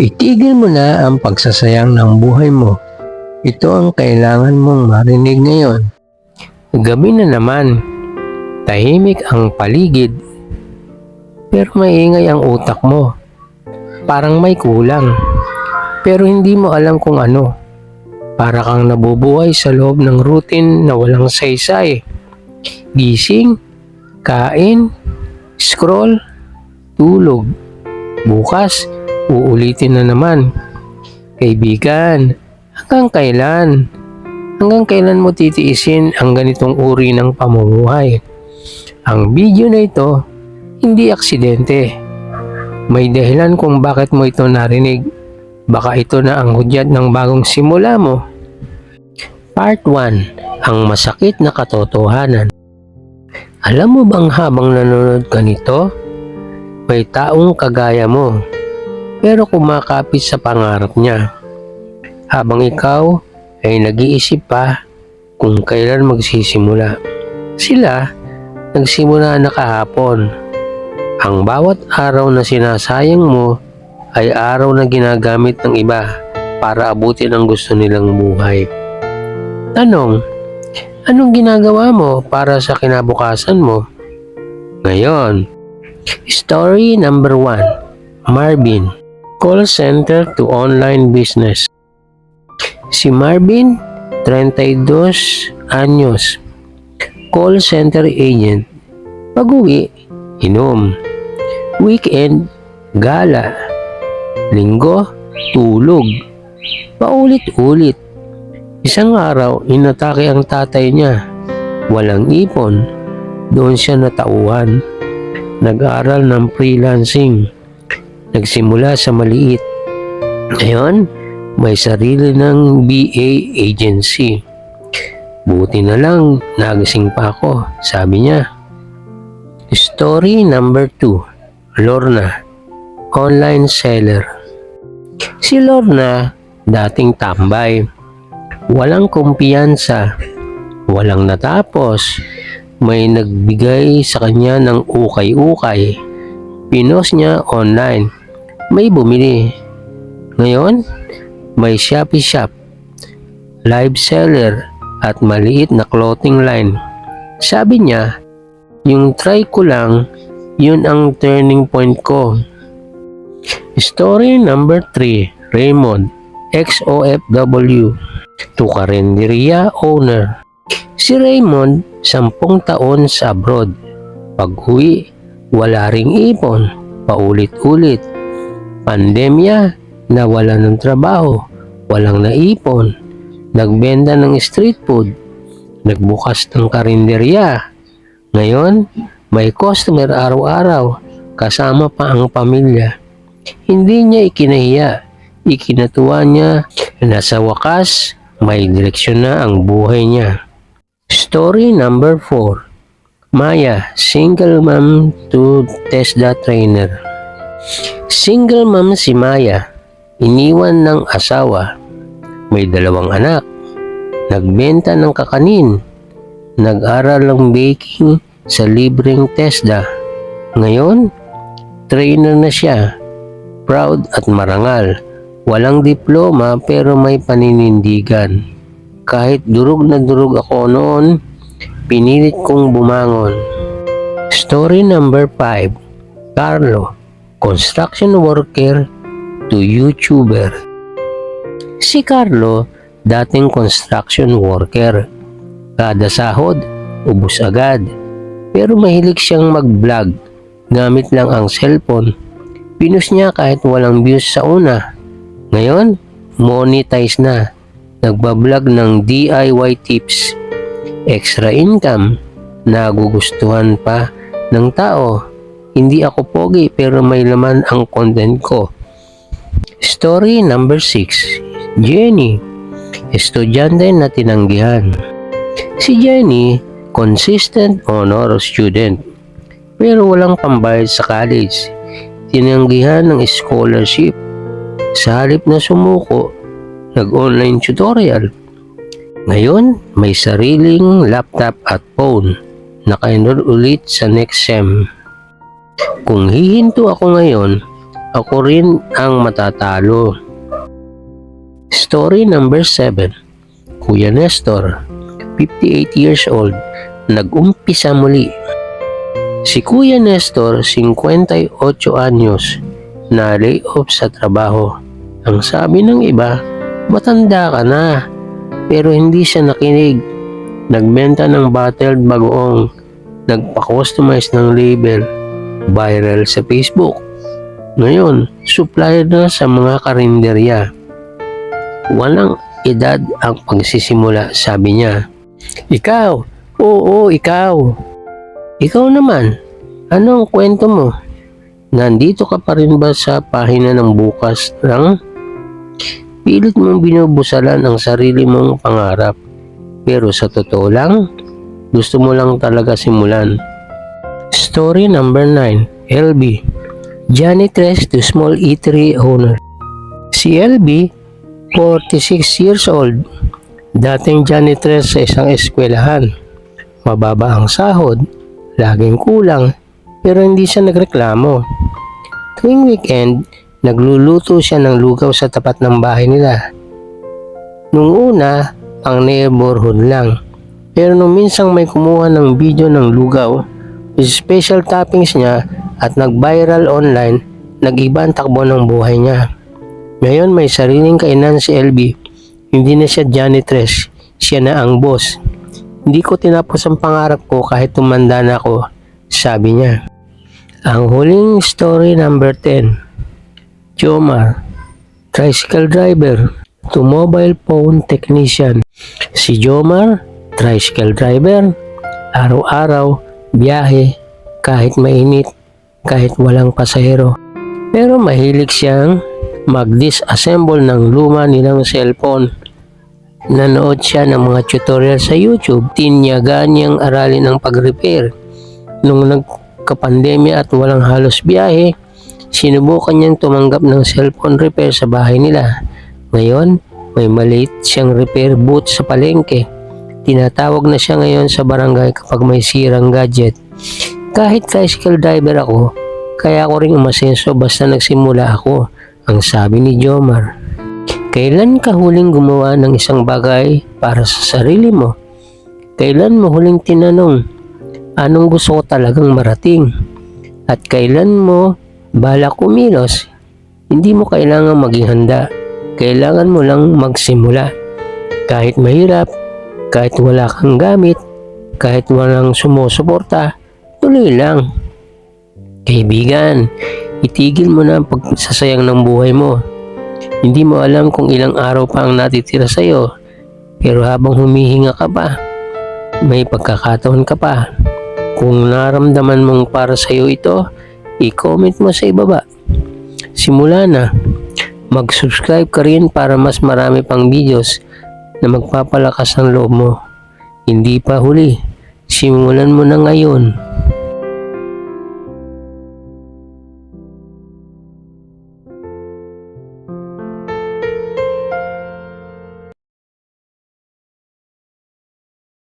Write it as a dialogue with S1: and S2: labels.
S1: Itigil mo na ang pagsasayang ng buhay mo. Ito ang kailangan mong marinig ngayon. Gabi na naman. Tahimik ang paligid. Pero maingay ang utak mo. Parang may kulang. Pero hindi mo alam kung ano. Para kang nabubuhay sa loob ng routine na walang saysay. Gising, kain, scroll, tulog. Bukas, uulitin na naman. Kaibigan, hanggang kailan? Hanggang kailan mo titiisin ang ganitong uri ng pamumuhay? Ang video na ito, hindi aksidente. May dahilan kung bakit mo ito narinig. Baka ito na ang hudyat ng bagong simula mo. Part 1. Ang masakit na katotohanan. Alam mo bang habang nanonood ka nito, may taong kagaya mo, pero kumakapit sa pangarap niya. Habang ikaw ay nag-iisip pa kung kailan magsisimula. Sila, nagsimula na kahapon. Ang bawat araw na sinasayang mo ay araw na ginagamit ng iba para abutin ang gusto nilang buhay. Tanong, anong ginagawa mo para sa kinabukasan mo? Ngayon, story number 1, Marvin, call center to online business. Si Marvin, 32 anyos, call center agent. Pag-uwi, inom. Weekend, gala. Linggo, tulog. Paulit-ulit. Isang araw, inatake ang tatay niya. Walang ipon. Doon siya natauhan. Nag-aral ng freelancing. Nagsimula sa maliit. Ngayon, may sarili ng BA agency. Buti na lang, nagising pa ako, sabi niya. Story number 2, Lorna, online seller. Si Lorna, dating tambay. Walang kumpiyansa, walang natapos. May nagbigay sa kanya ng ukay-ukay. Pinos niya online. May bumili. Ngayon, may Shopee Shop, live seller at maliit na clothing line. Sabi niya, yung try ko lang, yun ang turning point ko. Story number 3, Raymond, ex-OFW, to karinderya owner. Si Raymond, sampung taon sa abroad. Pag-uwi, wala ring ipon, paulit-ulit. Pandemya, nawala ng trabaho, walang naipon. Nagbenta ng street food, nagbukas ng karinderya. Ngayon, may customer araw-araw, kasama pa ang pamilya. Hindi niya ikinahiya, ikinatuwa niya na sa wakas, may direksyon na ang buhay niya. Story number 4 Maya, single mom to TESDA trainer. Single mom si Maya, iniwan ng asawa, may dalawang anak, nagbenta ng kakanin, nag-aral ng baking sa libreng TESDA. Ngayon, trainer na siya, proud at marangal. Walang diploma pero may paninindigan. Kahit durog na durog ako noon, pinilit kong bumangon. Story number 5 Carlo, construction worker to YouTuber. Si Carlo, dating construction worker. Kada sahod, ubus agad. Pero mahilig siyang mag-vlog. Gamit lang ang cellphone. Pinos niya kahit walang views sa una. Ngayon, monetize na. Nagbablog ng DIY tips. Extra income. Nagugustuhan pa ng tao. Hindi ako pogi pero may laman ang content ko. Story number 6. Jenny, estudyante na tinanggihan. Si Jenny, consistent honor student, pero walang pambayad sa college. Tinanggihan ng scholarship. Sa halip na sumuko, nag-online tutorial. Ngayon, may sariling laptop at phone. Naka-enroll ulit sa next sem. Kung hihinto ako ngayon, ako rin ang matatalo. Story number 7 Kuya Nestor, 58 years old, nag-umpisa muli. Si Kuya Nestor, 58 anyos, na lay off sa trabaho. Ang sabi ng iba, matanda ka na. Pero hindi siya nakinig. Nagbenta ng bottled bagoong, nagpa-customize ng label, viral sa Facebook. Ngayon, supplier na sa mga karinderya. Walang edad ang pagsisimula, sabi niya. Ikaw, oo, ikaw. Ikaw naman, ano ang kwento mo? Nandito ka pa rin ba sa pahina ng bukas ng pilit mong binubusalan ang sarili mong pangarap? Pero sa totoo lang, gusto mo lang talaga simulan. Story number 9, LB. Janitress to small eatery owner. Si LB, 46 years old, dating janitress sa isang eskwelahan. Mababa ang sahod, laging kulang, pero hindi siya nagreklamo. Tuwing weekend, nagluluto siya ng lugaw sa tapat ng bahay nila. Nung una, pang neighborhood lang. Pero nung minsang may kumuha ng video ng lugaw, special toppings niya at nag-viral online, nag-iba ang takbo ng buhay niya. Ngayon may sariling kainan si LB. Hindi na siya janitress, siya na ang boss. Hindi ko tinapos ang pangarap ko kahit tumanda na ako, sabi niya. Ang huling story number 10. Jomar, tricycle driver to mobile phone technician. Si Jomar, tricycle driver, araw-araw, biyahe, kahit mainit, kahit walang pasahero. Pero mahilig siyang mag-disassemble ng luma nilang cellphone. Nanood siya ng mga tutorial sa YouTube, tinyaga niyang aralin ang pag-repair. Nung nagkapandemya at walang halos biyahe, sinubukan niyang tumanggap ng cellphone repair sa bahay nila. Ngayon, may maliit siyang repair booth sa palengke. Tinatawag na siya ngayon sa barangay kapag may sirang gadget. Kahit tricycle driver ako, kaya ako rin umasenso basta nagsimula ako, ang sabi ni Jomar. Kailan ka huling gumawa ng isang bagay para sa sarili mo? Kailan mo huling tinanong, anong gusto ko talagang marating? At kailan mo balak kumilos? Hindi mo kailangan maging handa. Kailangan mo lang magsimula. Kahit mahirap, kahit wala kang gamit, kahit walang sumusuporta, tuloy lang. Kaibigan, itigil mo na ang pagsasayang ng buhay mo. Hindi mo alam kung ilang araw pa ang natitira sa'yo, pero habang humihinga ka pa, may pagkakataon ka pa. Kung naramdaman mong para sa'yo ito, i-comment mo sa ibaba. Simula na, mag-subscribe ka rin para mas marami pang videos na magpapalakas ng loob mo. Hindi pa huli, simulan mo na ngayon.